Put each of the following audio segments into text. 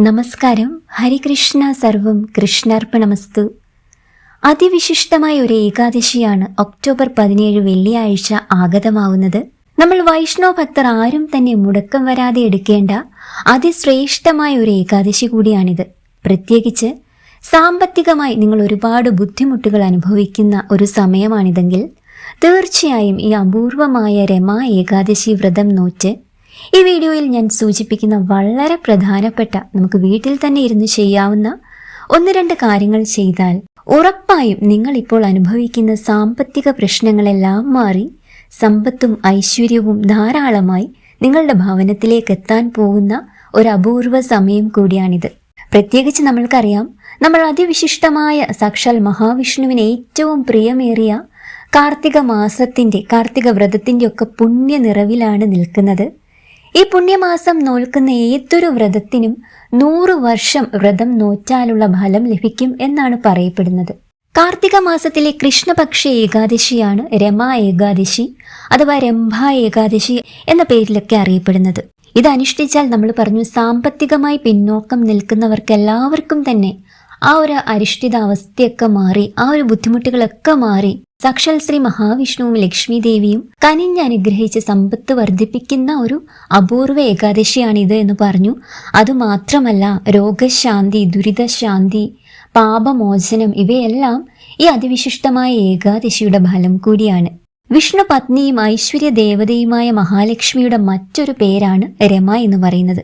നമസ്കാരം. ഹരികൃഷ്ണ സർവം കൃഷ്ണാർപ്പണമസ്തു. അതിവിശിഷ്ടമായ ഒരു ഏകാദശിയാണ് ഒക്ടോബർ പതിനേഴ് വെള്ളിയാഴ്ച ആഗതമാവുന്നത്. നമ്മൾ വൈഷ്ണവ ഭക്തർ ആരും തന്നെ മുടക്കം വരാതെ എടുക്കേണ്ട അതിശ്രേഷ്ഠമായ ഒരു ഏകാദശി കൂടിയാണിത്. പ്രത്യേകിച്ച് സാമ്പത്തികമായി നിങ്ങൾ ഒരുപാട് ബുദ്ധിമുട്ടുകൾ അനുഭവിക്കുന്ന ഒരു സമയമാണിതെങ്കിൽ തീർച്ചയായും ഈ അപൂർവമായ രമാ ഏകാദശി വ്രതം നോറ്റ് ഈ വീഡിയോയിൽ ഞാൻ സൂചിപ്പിക്കുന്ന വളരെ പ്രധാനപ്പെട്ട നമുക്ക് വീട്ടിൽ തന്നെ ഇരുന്ന് ചെയ്യാവുന്ന ഒന്ന് രണ്ട് കാര്യങ്ങൾ ചെയ്താൽ ഉറപ്പായും നിങ്ങൾ ഇപ്പോൾ അനുഭവിക്കുന്ന സാമ്പത്തിക പ്രശ്നങ്ങളെല്ലാം മാറി സമ്പത്തും ഐശ്വര്യവും ധാരാളമായി നിങ്ങളുടെ ഭവനത്തിലേക്ക് എത്താൻ പോകുന്ന ഒരു അപൂർവ സമയം കൂടിയാണിത്. പ്രത്യേകിച്ച് നമ്മൾക്കറിയാം നമ്മൾ അതിവിശിഷ്ടമായ സാക്ഷാൽ മഹാവിഷ്ണുവിന് ഏറ്റവും പ്രിയമേറിയ കാർത്തിക മാസത്തിന്റെ കാർത്തിക വ്രതത്തിന്റെ ഒക്കെ പുണ്യ നിറവിലാണ് നിൽക്കുന്നത്. ഈ പുണ്യമാസം നോൽക്കുന്ന ഏതൊരു വ്രതത്തിനും നൂറു വർഷം വ്രതം നോറ്റാലുള്ള ഫലം ലഭിക്കും എന്നാണ് പറയപ്പെടുന്നത്. കാർത്തിക മാസത്തിലെ കൃഷ്ണപക്ഷ ഏകാദശിയാണ് രമാ ഏകാദശി അഥവാ രംഭ ഏകാദശി എന്ന പേരിലൊക്കെ അറിയപ്പെടുന്നത്. ഇത് അനുഷ്ഠിച്ചാൽ നമ്മൾ പറഞ്ഞു സാമ്പത്തികമായി പിന്നോക്കം നിൽക്കുന്നവർക്ക് എല്ലാവർക്കും തന്നെ ആ ഒരു അരിഷ്ഠിതാവസ്ഥയൊക്കെ മാറി ആ ഒരു ബുദ്ധിമുട്ടുകളൊക്കെ മാറി സാക്ഷാൽ ശ്രീ മഹാവിഷ്ണുവും ലക്ഷ്മി ദേവിയും കനിഞ്ഞ് അനുഗ്രഹിച്ച് സമ്പത്ത് വർദ്ധിപ്പിക്കുന്ന ഒരു അപൂർവ ഏകാദശിയാണിത് എന്ന് പറഞ്ഞു. അതുമാത്രമല്ല രോഗശാന്തി ദുരിതശാന്തി പാപമോചനം ഇവയെല്ലാം ഈ അതിവിശിഷ്ടമായ ഏകാദശിയുടെ ഫലം കൂടിയാണ്. വിഷ്ണു പത്നിയും ഐശ്വര്യ ദേവതയുമായ മഹാലക്ഷ്മിയുടെ മറ്റൊരു പേരാണ് രമ എന്ന് പറയുന്നത്.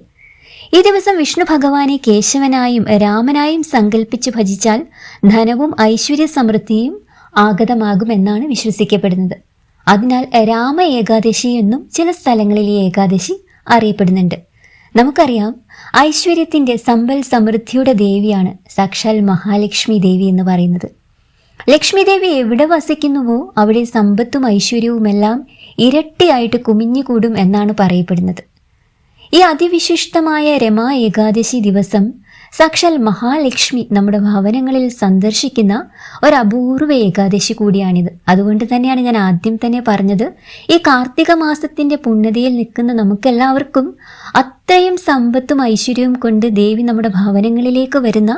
ഈ ദിവസം വിഷ്ണു ഭഗവാനെ കേശവനായും രാമനായും സങ്കല്പിച്ച് ഭജിച്ചാൽ ധനവും ഐശ്വര്യ സമൃദ്ധിയും ആഗതമാകുമെന്നാണ് വിശ്വസിക്കപ്പെടുന്നത്. അതിനാൽ രാമ ഏകാദശി എന്നും ചില സ്ഥലങ്ങളിൽ ഈ ഏകാദശി അറിയപ്പെടുന്നുണ്ട്. നമുക്കറിയാം ഐശ്വര്യത്തിന്റെ സമ്പൽ സമൃദ്ധിയുടെ ദേവിയാണ് സാക്ഷാൽ മഹാലക്ഷ്മി ദേവി എന്ന് പറയുന്നത്. ലക്ഷ്മി ദേവി എവിടെ വസിക്കുന്നുവോ അവിടെ സമ്പത്തും ഐശ്വര്യവുമെല്ലാം ഇരട്ടിയായിട്ട് കുമിഞ്ഞുകൂടും എന്നാണ് പറയപ്പെടുന്നത്. ഈ അതിവിശിഷ്ടമായ രമാ ഏകാദശി ദിവസം സാക്ഷാൽ മഹാലക്ഷ്മി നമ്മുടെ ഭവനങ്ങളിൽ സന്ദർശിക്കുന്ന ഒരു അപൂർവ ഏകാദശി കൂടിയാണിത്. അതുകൊണ്ട് തന്നെയാണ് ഞാൻ ആദ്യം തന്നെ പറഞ്ഞത് ഈ കാർത്തിക മാസത്തിന്റെ പുണ്യതയിൽ നിൽക്കുന്ന നമുക്കെല്ലാവർക്കും അത്രയും സമ്പത്തും ഐശ്വര്യവും കൊണ്ട് ദേവി നമ്മുടെ ഭവനങ്ങളിലേക്ക് വരുന്ന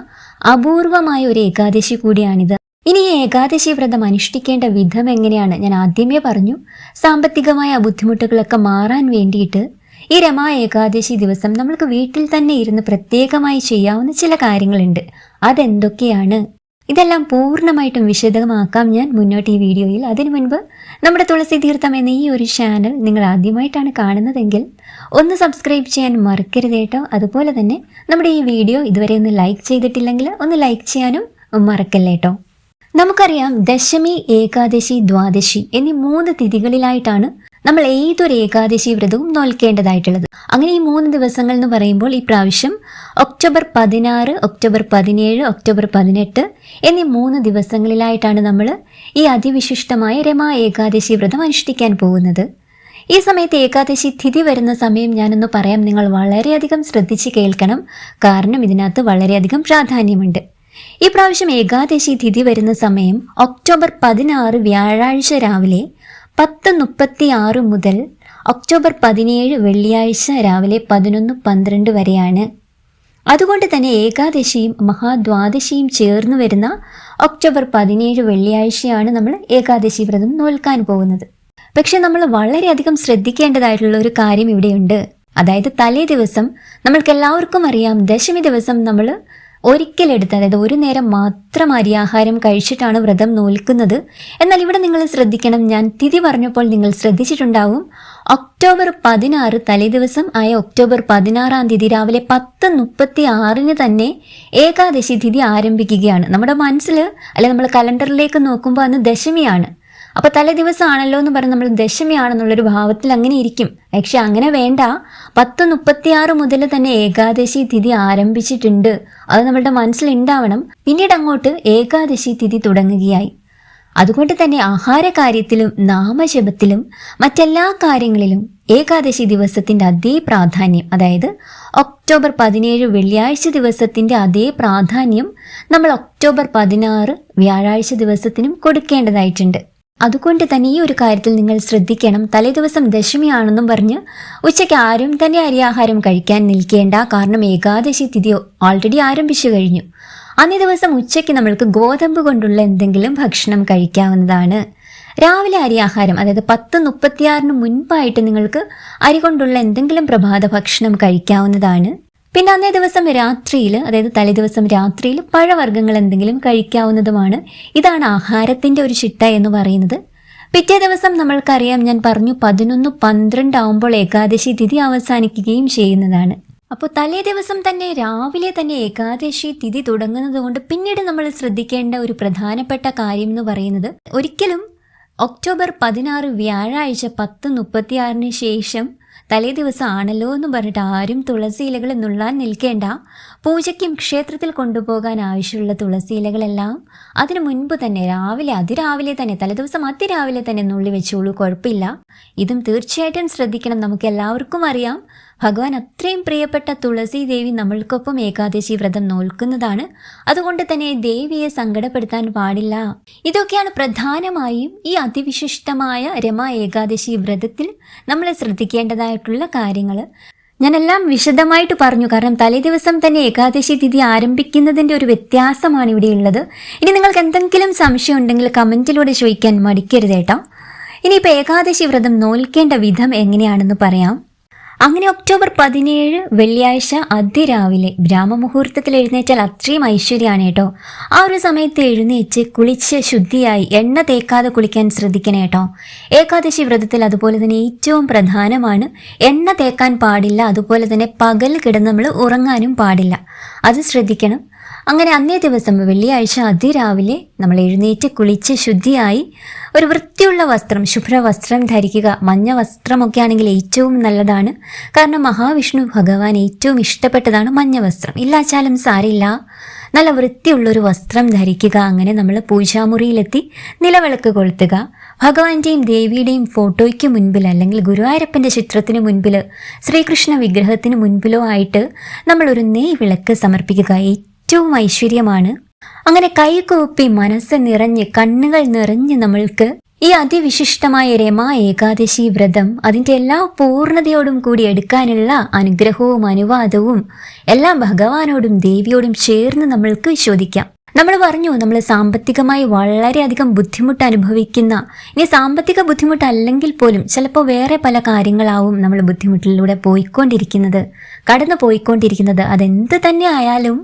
അപൂർവമായ ഒരു ഏകാദശി കൂടിയാണിത്. ഇനി ഈ ഏകാദശി വ്രതം അനുഷ്ഠിക്കേണ്ട വിധം എങ്ങനെയാണ്? ഞാൻ ആദ്യമേ പറഞ്ഞു സാമ്പത്തികമായ ബുദ്ധിമുട്ടുകളൊക്കെ മാറാൻ വേണ്ടിയിട്ട് ഈ രമ ഏകാദശി ദിവസം നമ്മൾക്ക് വീട്ടിൽ തന്നെ ഇരുന്ന് പ്രത്യേകമായി ചെയ്യാവുന്ന ചില കാര്യങ്ങളുണ്ട്. അതെന്തൊക്കെയാണ്? ഇതെല്ലാം പൂർണമായിട്ടും വിശദമാക്കാം ഞാൻ മുന്നോട്ട് ഈ വീഡിയോയിൽ. അതിനു മുൻപ് നമ്മുടെ തുളസി തീർത്ഥം എന്ന ഈ ഒരു ചാനൽ നിങ്ങൾ ആദ്യമായിട്ടാണ് കാണുന്നതെങ്കിൽ ഒന്ന് സബ്സ്ക്രൈബ് ചെയ്യാൻ മറക്കരുത് കേട്ടോ. അതുപോലെ തന്നെ നമ്മുടെ ഈ വീഡിയോ ഇതുവരെ ഒന്ന് ലൈക്ക് ചെയ്തിട്ടില്ലെങ്കിൽ ഒന്ന് ലൈക്ക് ചെയ്യാനും മറക്കല്ലേട്ടോ നമുക്കറിയാം ദശമി ഏകാദശി ദ്വാദശി എന്നീ മൂന്ന് തിഥികളിലായിട്ടാണ് നമ്മൾ ഏതൊരു ഏകാദശി വ്രതവും നോൽക്കേണ്ടതായിട്ടുള്ളത്. അങ്ങനെ ഈ മൂന്ന് ദിവസങ്ങൾ എന്ന് പറയുമ്പോൾ ഈ പ്രാവശ്യം ഒക്ടോബർ പതിനാറ് ഒക്ടോബർ പതിനേഴ് ഒക്ടോബർ പതിനെട്ട് എന്നീ മൂന്ന് ദിവസങ്ങളിലായിട്ടാണ് നമ്മൾ ഈ അതിവിശിഷ്ടമായ രമാ ഏകാദശി വ്രതം അനുഷ്ഠിക്കാൻ പോകുന്നത്. ഈ സമയത്ത് ഏകാദശി തിഥി വരുന്ന സമയം ഞാനൊന്ന് പറയാം. നിങ്ങൾ വളരെയധികം ശ്രദ്ധിച്ച് കേൾക്കണം. കാരണം ഇതിനകത്ത് വളരെയധികം പ്രാധാന്യമുണ്ട്. ഈ പ്രാവശ്യം ഏകാദശി തിഥി വരുന്ന സമയം ഒക്ടോബർ പതിനാറ് വ്യാഴാഴ്ച രാവിലെ പത്ത് മുപ്പത്തി ആറ് മുതൽ ഒക്ടോബർ പതിനേഴ് വെള്ളിയാഴ്ച രാവിലെ പതിനൊന്ന് പന്ത്രണ്ട് വരെയാണ്. അതുകൊണ്ട് തന്നെ ഏകാദശിയും മഹാദ്വാദശിയും ചേർന്ന് വരുന്ന ഒക്ടോബർ പതിനേഴ് വെള്ളിയാഴ്ചയാണ് നമ്മൾ ഏകാദശി വ്രതം നോൽക്കാൻ പോകുന്നത്. പക്ഷെ നമ്മൾ വളരെയധികം ശ്രദ്ധിക്കേണ്ടതായിട്ടുള്ള ഒരു കാര്യം ഇവിടെയുണ്ട്. അതായത് തലേ ദിവസം നമ്മൾക്ക് എല്ലാവർക്കും അറിയാം ദശമി ദിവസം നമ്മൾ ഒരിക്കലെടുത്ത് അതായത് ഒരു നേരം മാത്രം ആഹാരം കഴിച്ചിട്ടാണ് വ്രതം നോൽക്കുന്നത്. എന്നാൽ ഇവിടെ നിങ്ങൾ ശ്രദ്ധിക്കണം ഞാൻ തിഥി പറഞ്ഞപ്പോൾ നിങ്ങൾ ശ്രദ്ധിച്ചിട്ടുണ്ടാവും. ഒക്ടോബർ പതിനാറ് തലേദിവസം ആയ ഒക്ടോബർ പതിനാറാം തീയതി രാവിലെ പത്ത് മുപ്പത്തി ആറിന് തന്നെ ഏകാദശി തിഥി ആരംഭിക്കുകയാണ്. നമ്മുടെ മനസ്സിൽ അല്ലെ നമ്മൾ കലണ്ടറിലേക്ക് നോക്കുമ്പോൾ അന്ന് ദശമിയാണ്. അപ്പോൾ തലേ ദിവസമാണല്ലോ എന്ന് പറഞ്ഞ് നമ്മൾ ദശമിയാണെന്നുള്ളൊരു ഭാവത്തിൽ അങ്ങനെ ഇരിക്കും. പക്ഷെ അങ്ങനെ വേണ്ട. പത്ത് മുപ്പത്തിയാറ് മുതൽ തന്നെ ഏകാദശി തിഥി ആരംഭിച്ചിട്ടുണ്ട്. അത് നമ്മളുടെ മനസ്സിലുണ്ടാവണം പിന്നീട് അങ്ങോട്ട് ഏകാദശി തിഥി തുടങ്ങുകയായി. അതുകൊണ്ട് തന്നെ ആഹാര കാര്യത്തിലും നാമജപത്തിലും മറ്റെല്ലാ കാര്യങ്ങളിലും ഏകാദശി ദിവസത്തിന്റെ അതേ പ്രാധാന്യം അതായത് ഒക്ടോബർ പതിനേഴ് വെള്ളിയാഴ്ച ദിവസത്തിന്റെ അതേ പ്രാധാന്യം നമ്മൾ ഒക്ടോബർ പതിനാറ് വ്യാഴാഴ്ച ദിവസത്തിനും കൊടുക്കേണ്ടതായിട്ടുണ്ട്. അതുകൊണ്ട് തന്നെ ഈ ഒരു കാര്യത്തിൽ നിങ്ങൾ ശ്രദ്ധിക്കണം. തലേദിവസം ദശമിയാണെന്നും പറഞ്ഞ് ഉച്ചയ്ക്ക് ആരും തന്നെ അരിയാഹാരം കഴിക്കാൻ നിൽക്കേണ്ട. കാരണം ഏകാദശി തിഥി ഓൾറെഡി ആരംഭിച്ചു കഴിഞ്ഞു. അന്നേ ദിവസം ഉച്ചയ്ക്ക് നമ്മൾക്ക് ഗോതമ്പ് കൊണ്ടുള്ള എന്തെങ്കിലും ഭക്ഷണം കഴിക്കാവുന്നതാണ്. രാവിലെ അരി ആഹാരം അതായത് പത്ത് മുപ്പത്തിയാറിന് മുൻപായിട്ട് നിങ്ങൾക്ക് അരി കൊണ്ടുള്ള എന്തെങ്കിലും പ്രഭാത ഭക്ഷണം കഴിക്കാവുന്നതാണ്. പിന്നെ അന്നേ ദിവസം രാത്രിയിൽ അതായത് തലേദിവസം രാത്രിയിൽ പഴവർഗങ്ങൾ എന്തെങ്കിലും കഴിക്കാവുന്നതുമാണ്. ഇതാണ് ആഹാരത്തിന്റെ ഒരു ചിട്ട എന്ന് പറയുന്നത്. പിറ്റേ ദിവസം നമ്മൾക്കറിയാം ഞാൻ പറഞ്ഞു പതിനൊന്ന് പന്ത്രണ്ട് ആവുമ്പോൾ ഏകാദശി തിഥി അവസാനിക്കുകയും ചെയ്യുന്നതാണ്. അപ്പോൾ തലേ ദിവസം തന്നെ രാവിലെ തന്നെ ഏകാദശി തിഥി തുടങ്ങുന്നത് കൊണ്ട് പിന്നീട് നമ്മൾ ശ്രദ്ധിക്കേണ്ട ഒരു പ്രധാനപ്പെട്ട കാര്യം എന്ന് പറയുന്നത് ഒരിക്കലും ഒക്ടോബർ പതിനാറ് വ്യാഴാഴ്ച പത്ത് മുപ്പത്തിയാറിന് ശേഷം തലേ ദിവസം ആണല്ലോ എന്ന് പറഞ്ഞിട്ട് ആരും തുളസി ഇലകൾ നുള്ളാൻ നിൽക്കേണ്ട. പൂജയ്ക്കും ക്ഷേത്രത്തിൽ കൊണ്ടുപോകാൻ ആവശ്യമുള്ള തുളസി ഇലകളെല്ലാം അതിനു മുൻപ് തന്നെ രാവിലെ അതിരാവിലെ തന്നെ തലേദിവസം അതിരാവിലെ തന്നെ നുള്ളി വെച്ചോളൂ കുഴപ്പമില്ല. ഇതും തീർച്ചയായിട്ടും ശ്രദ്ധിക്കണം. നമുക്ക് എല്ലാവർക്കും അറിയാം. ഭഗവാൻ അത്രയും പ്രിയപ്പെട്ട തുളസി ദേവി നമ്മൾക്കൊപ്പം ഏകാദശി വ്രതം നോൽക്കുന്നതാണ്. അതുകൊണ്ട് തന്നെ ദേവിയെ സങ്കടപ്പെടുത്താൻ പാടില്ല. ഇതൊക്കെയാണ് പ്രധാനമായും ഈ അതിവിശിഷ്ടമായ രമ ഏകാദശി വ്രതത്തിൽ നമ്മൾ ശ്രദ്ധിക്കേണ്ടതായിട്ടുള്ള കാര്യങ്ങൾ ഞാനെല്ലാം വിശദമായിട്ട് പറഞ്ഞു. കാരണം തലേ ദിവസം തന്നെ ഏകാദശി തിഥി ആരംഭിക്കുന്നതിന്റെ ഒരു വ്യത്യാസമാണ് ഇവിടെ ഉള്ളത്. ഇനി നിങ്ങൾക്ക് എന്തെങ്കിലും സംശയം ഉണ്ടെങ്കിൽ കമന്റിലൂടെ ചോദിക്കാൻ മടിക്കരുത് കേട്ടോ. ഇനിയിപ്പോൾ ഏകാദശി വ്രതം നോൽക്കേണ്ട വിധം എങ്ങനെയാണെന്ന് പറയാം. അങ്ങനെ ഒക്ടോബർ പതിനേഴ് വെള്ളിയാഴ്ച അതിരാവിലെ ബ്രാഹ്മമുഹൂർത്തത്തിൽ എഴുന്നേറ്റാൽ അത്രയും ഐശ്വര്യമാണ് കേട്ടോ. ആ ഒരു സമയത്ത് എഴുന്നേറ്റ് കുളിച്ച് ശുദ്ധിയായി എണ്ണ തേക്കാതെ കുളിക്കാൻ ശ്രദ്ധിക്കണേ കേട്ടോ. ഏകാദശി വ്രതത്തിൽ അതുപോലെ തന്നെ ഏറ്റവും പ്രധാനമാണ് എണ്ണ തേക്കാൻ പാടില്ല അതുപോലെ തന്നെ പകൽ കിടന്ന് നമ്മൾ ഉറങ്ങാനും പാടില്ല. അത് ശ്രദ്ധിക്കണം. അങ്ങനെ അന്നേ ദിവസം വെള്ളിയാഴ്ച അതിരാവിലെ നമ്മൾ എഴുന്നേറ്റ് കുളിച്ച് ശുദ്ധിയായി ഒരു വൃത്തിയുള്ള വസ്ത്രം ശുഭ്ര വസ്ത്രം ധരിക്കുക. മഞ്ഞ വസ്ത്രമൊക്കെ ആണെങ്കിൽ ഏറ്റവും നല്ലതാണ്. കാരണം മഹാവിഷ്ണു ഭഗവാൻ ഏറ്റവും ഇഷ്ടപ്പെട്ടതാണ് മഞ്ഞ വസ്ത്രം. ഇല്ലാച്ചാലും സാരില്ല. നല്ല വൃത്തിയുള്ളൊരു വസ്ത്രം ധരിക്കുക. അങ്ങനെ നമ്മൾ പൂജാമുറിയിലെത്തി നിലവിളക്ക് കൊളുത്തുക. ഭഗവാന്റെയും ദേവിയുടെയും ഫോട്ടോയ്ക്ക് മുൻപിൽ അല്ലെങ്കിൽ ഗുരുവായൂരപ്പന്റെ ചിത്രത്തിന് മുൻപിൽ ശ്രീകൃഷ്ണ വിഗ്രഹത്തിന് മുൻപിലോ ആയിട്ട് നമ്മളൊരു നെയ് വിളക്ക് സമർപ്പിക്കുക. ഏറ്റവും ഐശ്വര്യമാണ്. അങ്ങനെ കൈകൂപ്പി മനസ്സ് നിറഞ്ഞ് കണ്ണുകൾ നിറഞ്ഞ് നമ്മൾക്ക് ഈ അതിവിശിഷ്ടമായ രമാ ഏകാദശി വ്രതം അതിന്റെ എല്ലാ പൂർണതയോടും കൂടി എടുക്കാനുള്ള അനുഗ്രഹവും അനുവാദവും എല്ലാം ഭഗവാനോടും ദേവിയോടും ചേർന്ന് നമ്മൾക്ക് ചോദിക്കാം നമ്മൾ പറഞ്ഞു നമ്മൾ സാമ്പത്തികമായി വളരെയധികം ബുദ്ധിമുട്ട് അനുഭവിക്കുന്ന ഇനി സാമ്പത്തിക ബുദ്ധിമുട്ടല്ലെങ്കിൽ പോലും ചിലപ്പോൾ വേറെ പല കാര്യങ്ങളാവും നമ്മൾ ബുദ്ധിമുട്ടിലൂടെ പോയിക്കൊണ്ടിരിക്കുന്നത്. കടന്നു പോയിക്കൊണ്ടിരിക്കുന്നത്. അതെന്ത് തന്നെ ആയാലും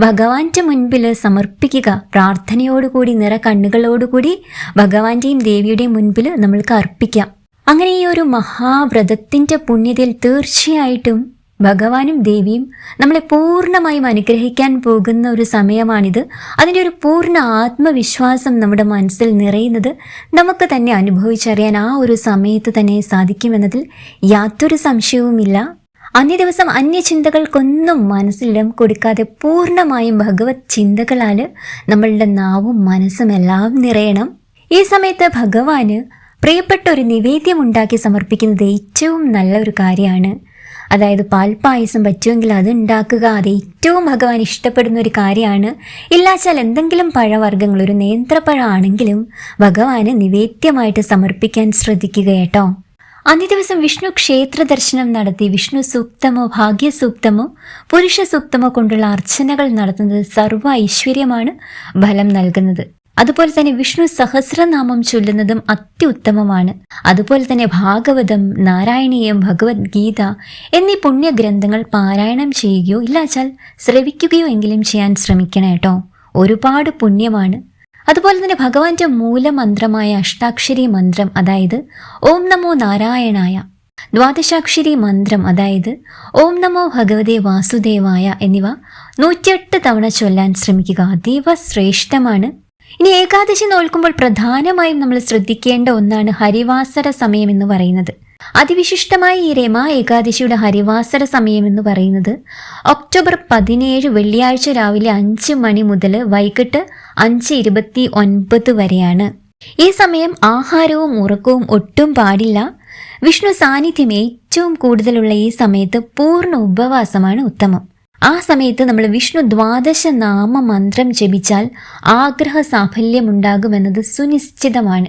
ഭഗവാന്റെ മുൻപിൽ സമർപ്പിക്കുക പ്രാർത്ഥനയോടുകൂടി നിറ കണ്ണുകളോടുകൂടി ഭഗവാന്റെയും ദേവിയുടെയും മുൻപിൽ നമ്മൾക്ക് അർപ്പിക്കാം. അങ്ങനെ ഈ ഒരു മഹാവ്രതത്തിന്റെ പുണ്യതയിൽ തീർച്ചയായിട്ടും ഭഗവാനും ദേവിയും നമ്മളെ പൂർണമായും അനുഗ്രഹിക്കാൻ പോകുന്ന ഒരു സമയമാണിത്. അതിന്റെ ഒരു പൂർണ ആത്മവിശ്വാസം നമ്മുടെ മനസ്സിൽ നിറയുന്നത് നമുക്ക് തന്നെ അനുഭവിച്ചറിയാൻ ആ ഒരു സമയത്ത് തന്നെ സാധിക്കുമെന്നതിൽ യാതൊരു സംശയവുമില്ല. അന്നേ ദിവസം അന്യചിന്തകൾക്കൊന്നും മനസ്സിലിടം കൊടുക്കാതെ പൂർണമായും ഭഗവത് ചിന്തകളാൽ നമ്മളുടെ നാവും മനസ്സും എല്ലാം നിറയണം. ഈ സമയത്ത് ഭഗവാന് പ്രിയപ്പെട്ട ഒരു നിവേദ്യം ഉണ്ടാക്കി സമർപ്പിക്കുന്നത് ഏറ്റവും നല്ല ഒരു കാര്യമാണ്. അതായത് പാൽപ്പായസം പറ്റുമെങ്കിൽ അത് ഉണ്ടാക്കുക. അത് ഏറ്റവും ഭഗവാൻ ഇഷ്ടപ്പെടുന്ന ഒരു കാര്യമാണ്. ഇല്ലാച്ചാൽ എന്തെങ്കിലും പഴവർഗങ്ങൾ ഒരു നേന്ത്രപ്പഴമാണെങ്കിലും ഭഗവാന് നിവേദ്യമായിട്ട് സമർപ്പിക്കാൻ ശ്രദ്ധിക്കുക കേട്ടോ. അന്നേ ദിവസം വിഷ്ണു ക്ഷേത്ര ദർശനം നടത്തി. വിഷ്ണു സൂക്തമോ ഭാഗ്യസൂക്തമോ പുരുഷ സൂക്തമോ കൊണ്ടുള്ള അർച്ചനകൾ നടത്തുന്നത് സർവ ഐശ്വര്യമാണ് ഫലം നൽകുന്നത്. അതുപോലെ തന്നെ വിഷ്ണു സഹസ്രനാമം ചൊല്ലുന്നതും അത്യുത്തമമാണ്. അതുപോലെ തന്നെ ഭാഗവതം നാരായണീയം ഭഗവത്ഗീത എന്നീ പുണ്യഗ്രന്ഥങ്ങൾ പാരായണം ചെയ്യുകയോ ഇല്ലാച്ചാൽ ശ്രവിക്കുകയോ എങ്കിലും ചെയ്യാൻ ശ്രമിക്കണം കേട്ടോ. ഒരുപാട് പുണ്യമാണ്. അതുപോലെ തന്നെ ഭഗവാന്റെ മൂലമന്ത്രമായ അഷ്ടാക്ഷരി മന്ത്രം അതായത് ഓം നമോ നാരായണായ ദ്വാദശാക്ഷരി മന്ത്രം അതായത് ഓം നമോ ഭഗവതേ വാസുദേവായ എന്നിവ നൂറ്റിയെട്ട് തവണ ചൊല്ലാൻ ശ്രമിക്കുക. അതീവ ശ്രേഷ്ഠമാണ്. ഇനി ഏകാദശി നോൽക്കുമ്പോൾ പ്രധാനമായും നമ്മൾ ശ്രദ്ധിക്കേണ്ട ഒന്നാണ് ഹരിവാസര സമയം എന്ന് പറയുന്നത്. അതിവിശിഷ്ടമായ ഈ രമ ഏകാദശിയുടെ ഹരിവാസര സമയം എന്ന് പറയുന്നത് ഒക്ടോബർ പതിനേഴ് വെള്ളിയാഴ്ച രാവിലെ അഞ്ച് മണി മുതൽ വൈകിട്ട് അഞ്ച് ഇരുപത്തി ഒൻപത് വരെയാണ്. ഈ സമയം ആഹാരവും ഉറക്കവും ഒട്ടും പാടില്ല. വിഷ്ണു സാന്നിധ്യം ഏറ്റവും കൂടുതലുള്ള ഈ സമയത്ത് പൂർണ ഉപവാസമാണ് ഉത്തമം. ആ സമയത്ത് നമ്മൾ വിഷ്ണു ദ്വാദശ നാമ മന്ത്രം ജപിച്ചാൽ ആഗ്രഹ സാഫല്യമുണ്ടാകുമെന്നത് സുനിശ്ചിതമാണ്.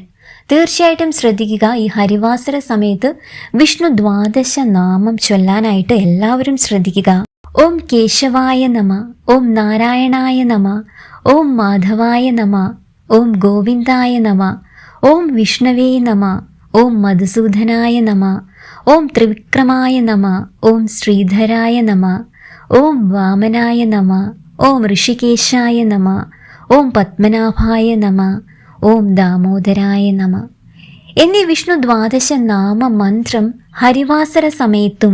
തീർച്ചയായിട്ടും ശ്രദ്ധിക്കുക ഈ ഹരിവാസര സമയത്ത് വിഷ്ണു ദ്വാദശ നാമം ചൊല്ലാനായിട്ട് എല്ലാവരും ശ്രദ്ധിക്കുക. ഓം കേശവായ നമ ഓം നാരായണായ നമ ഓം മാധവായ നമ ഓം ഗോവിന്ദായ നമ ഓം വിഷ്ണവേ നമ ഓം മധുസൂദനായ നമ ഓം ത്രിവിക്രമായ നമ ഓം ശ്രീധരായ നമ ഓം വാമനായ നമ ഓം ഋഷികേശായ നമ ഓം പത്മനാഭായ നമ ഓം ദാമോദരായ നമ. എന്നീ വിഷ്ണു ദ്വാദശ നാമ മന്ത്രം ഹരിവാസര സമയത്തും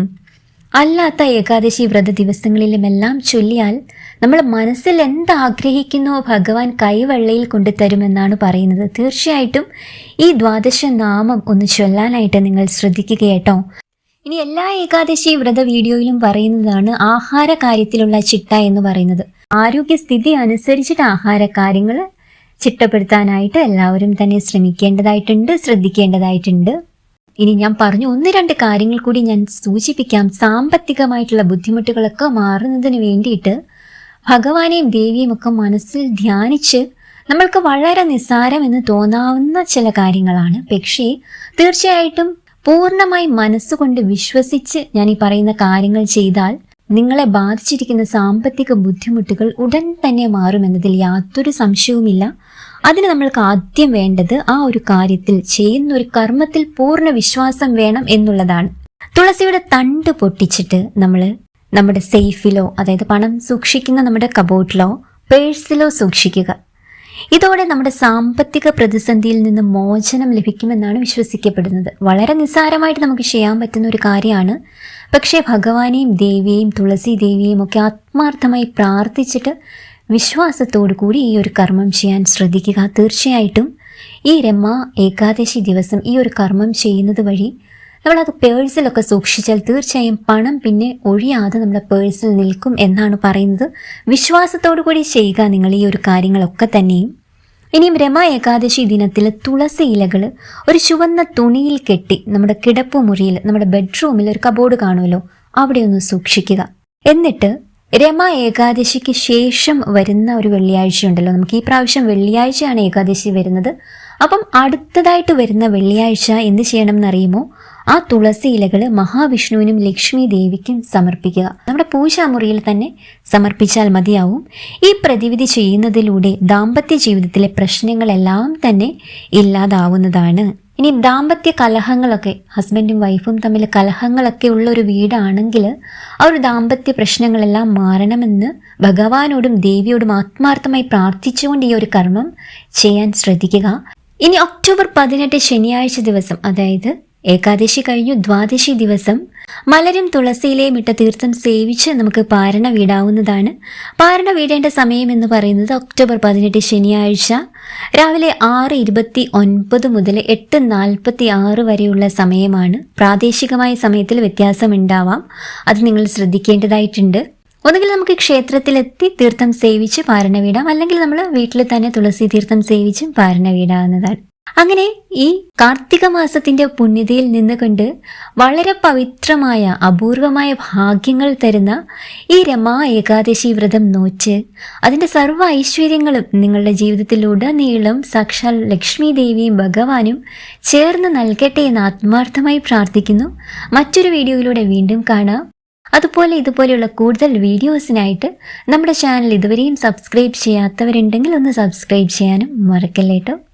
അല്ലാത്ത ഏകാദശി വ്രത ദിവസങ്ങളിലുമെല്ലാം ചൊല്ലിയാൽ നമ്മൾ മനസ്സിൽ എന്താഗ്രഹിക്കുന്നോ ഭഗവാൻ കൈവെള്ളയിൽ കൊണ്ടുതരുമെന്നാണ് പറയുന്നത്. തീർച്ചയായിട്ടും ഈ ദ്വാദശ നാമം ഒന്ന് ചൊല്ലാനായിട്ട് നിങ്ങൾ ശ്രദ്ധിക്കുക കേട്ടോ ഇനി എല്ലാ ഏകാദശി വ്രത വീഡിയോയിലും പറയുന്നതാണ് ആഹാര കാര്യത്തിലുള്ള ചിട്ട എന്ന് പറയുന്നത്. ആരോഗ്യസ്ഥിതി അനുസരിച്ചിട്ട് ആഹാര കാര്യങ്ങൾ ചിട്ടപ്പെടുത്താനായിട്ട് എല്ലാവരും തന്നെ ശ്രമിക്കേണ്ടതായിട്ടുണ്ട് ശ്രദ്ധിക്കേണ്ടതായിട്ടുണ്ട്. ഇനി ഞാൻ പറഞ്ഞു ഒന്ന് രണ്ട് കാര്യങ്ങൾ കൂടി ഞാൻ സൂചിപ്പിക്കാം. സാമ്പത്തികമായിട്ടുള്ള ബുദ്ധിമുട്ടുകളൊക്കെ മാറുന്നതിന് വേണ്ടിയിട്ട് ഭഗവാനെയും ദേവിയും ഒക്കെ മനസ്സിൽ ധ്യാനിച്ച് നമ്മൾക്ക് വളരെ നിസ്സാരം എന്ന് തോന്നാവുന്ന ചില കാര്യങ്ങളാണ്. പക്ഷേ തീർച്ചയായിട്ടും പൂർണമായി മനസ്സുകൊണ്ട് വിശ്വസിച്ച് ഞാൻ ഈ പറയുന്ന കാര്യങ്ങൾ ചെയ്താൽ നിങ്ങളെ ബാധിച്ചിരിക്കുന്ന സാമ്പത്തിക ബുദ്ധിമുട്ടുകൾ ഉടൻ തന്നെ മാറുമെന്നതിൽ യാതൊരു സംശയവുമില്ല. അതിന് നമ്മൾക്ക് ആദ്യം വേണ്ടത് ആ ഒരു കാര്യത്തിൽ ചെയ്യുന്ന ഒരു കർമ്മത്തിൽ പൂർണ വിശ്വാസം വേണം എന്നുള്ളതാണ്. തുളസിയുടെ തണ്ട് പൊട്ടിച്ചിട്ട് നമ്മൾ നമ്മുടെ സേഫിലോ അതായത് പണം സൂക്ഷിക്കുന്ന നമ്മുടെ കബോർഡിലോ പേഴ്സിലോ സൂക്ഷിക്കുക. ഇതോടെ നമ്മുടെ സാമ്പത്തിക പ്രതിസന്ധിയിൽ നിന്ന് മോചനം ലഭിക്കുമെന്നാണ് വിശ്വസിക്കപ്പെടുന്നത്. വളരെ നിസ്സാരമായിട്ട് നമുക്ക് ചെയ്യാൻ പറ്റുന്ന ഒരു കാര്യമാണ്. പക്ഷേ ഭഗവാനെയും ദേവിയെയും തുളസി ദേവിയെയും ഒക്കെ ആത്മാർത്ഥമായി പ്രാർത്ഥിച്ചിട്ട് വിശ്വാസത്തോടു കൂടി ഈ ഒരു കർമ്മം ചെയ്യാൻ ശ്രദ്ധിക്കുക. തീർച്ചയായിട്ടും ഈ രമ ഏകാദശി ദിവസം ഈ ഒരു കർമ്മം ചെയ്യുന്നത് വഴി നമ്മളത് പേഴ്സിലൊക്കെ സൂക്ഷിച്ചാൽ തീർച്ചയായും പണം പിന്നെ ഒഴിയാതെ നമ്മുടെ പേഴ്സിൽ നിൽക്കും എന്നാണ് പറയുന്നത്. വിശ്വാസത്തോടു കൂടി ചെയ്യുക നിങ്ങൾ ഈ ഒരു കാര്യങ്ങളൊക്കെ തന്നെയും. ഇനിയും രമ ഏകാദശി ദിനത്തിൽ തുളസി ഇലകൾ ഒരു ചുവന്ന തുണിയിൽ കെട്ടി നമ്മുടെ കിടപ്പുമുറിയിൽ നമ്മുടെ ബെഡ്റൂമിൽ ഒരു കബോർഡ് കാണുമല്ലോ അവിടെ ഒന്ന് സൂക്ഷിക്കുക. എന്നിട്ട് രമ ഏകാദശിക്ക് ശേഷം വരുന്ന ഒരു വെള്ളിയാഴ്ച ഉണ്ടല്ലോ. നമുക്ക് ഈ പ്രാവശ്യം വെള്ളിയാഴ്ചയാണ് ഏകാദശി വരുന്നത്. അപ്പം അടുത്തതായിട്ട് വരുന്ന വെള്ളിയാഴ്ച എന്ത് ചെയ്യണം എന്നറിയുമോ? ആ തുളസി ഇലകൾ മഹാവിഷ്ണുവിനും ലക്ഷ്മി ദേവിക്കും സമർപ്പിക്കുക. നമ്മുടെ പൂജാമുറിയിൽ തന്നെ സമർപ്പിച്ചാൽ മതിയാവും. ഈ പ്രതിവിധി ചെയ്യുന്നതിലൂടെ ദാമ്പത്യ ജീവിതത്തിലെ പ്രശ്നങ്ങളെല്ലാം തന്നെ ഇല്ലാതാവുന്നതാണ്. ഇനി ദാമ്പത്യ കലഹങ്ങളൊക്കെ ഹസ്ബൻഡും വൈഫും തമ്മിൽ കലഹങ്ങളൊക്കെ ഉള്ള ഒരു വീടാണെങ്കിൽ ആ ഒരു ദാമ്പത്യ പ്രശ്നങ്ങളെല്ലാം മാറണമെന്ന് ഭഗവാനോടും ദേവിയോടും ആത്മാർത്ഥമായി പ്രാർത്ഥിച്ചുകൊണ്ട് ഈ ഒരു കർമ്മം ചെയ്യാൻ ശ്രദ്ധിക്കുക. ഇനി ഒക്ടോബർ പതിനെട്ട് ശനിയാഴ്ച ദിവസം അതായത് ഏകാദശി കഴിഞ്ഞു ദ്വാദശി ദിവസം. മലരും തുളസിയിലെയും ഇട്ട തീർത്ഥം സേവിച്ച് നമുക്ക് പാരണ വീടാവുന്നതാണ്. പാരണ വീടേണ്ട സമയം എന്ന് പറയുന്നത് ഒക്ടോബർ പതിനെട്ട് ശനിയാഴ്ച. രാവിലെ ആറ് ഇരുപത്തി ഒൻപത് മുതൽ എട്ട് നാൽപ്പത്തി ആറ് വരെയുള്ള സമയമാണ്. പ്രാദേശികമായ സമയത്തിൽ വ്യത്യാസമുണ്ടാവാം. അത് നിങ്ങൾ ശ്രദ്ധിക്കേണ്ടതായിട്ടുണ്ട്. ഒന്നുകിൽ നമുക്ക് ക്ഷേത്രത്തിലെത്തി തീർത്ഥം സേവിച്ച് പാരണ വീടാം. അല്ലെങ്കിൽ നമ്മൾ വീട്ടിൽ തന്നെ തുളസി തീർത്ഥം സേവിച്ചും പാരണ വീടാവുന്നതാണ്. അങ്ങനെ ഈ കാർത്തിക മാസത്തിന്റെ പുണ്യതയിൽ നിന്നുകൊണ്ട് വളരെ പവിത്രമായ അപൂർവമായ ഭാഗ്യങ്ങൾ തരുന്ന ഈ രമാ ഏകാദശി വ്രതം നോച്ച് അതിന്റെ സർവ ഐശ്വര്യങ്ങളും നിങ്ങളുടെ ജീവിതത്തിലുടനീളം സാക്ഷാൽ ലക്ഷ്മി ദേവിയും ഭഗവാനും ചേർന്ന് നൽകട്ടെ എന്ന് ആത്മാർത്ഥമായി പ്രാർത്ഥിക്കുന്നു. മറ്റൊരു വീഡിയോയിലൂടെ വീണ്ടും കാണാം. അതുപോലെ ഇതുപോലെയുള്ള കൂടുതൽ വീഡിയോസിനായിട്ട് നമ്മുടെ ചാനൽ ഇതുവരെയും സബ്സ്ക്രൈബ് ചെയ്യാത്തവരുണ്ടെങ്കിൽ ഒന്ന് സബ്സ്ക്രൈബ് ചെയ്യാനും മറക്കല്ലേട്ടോ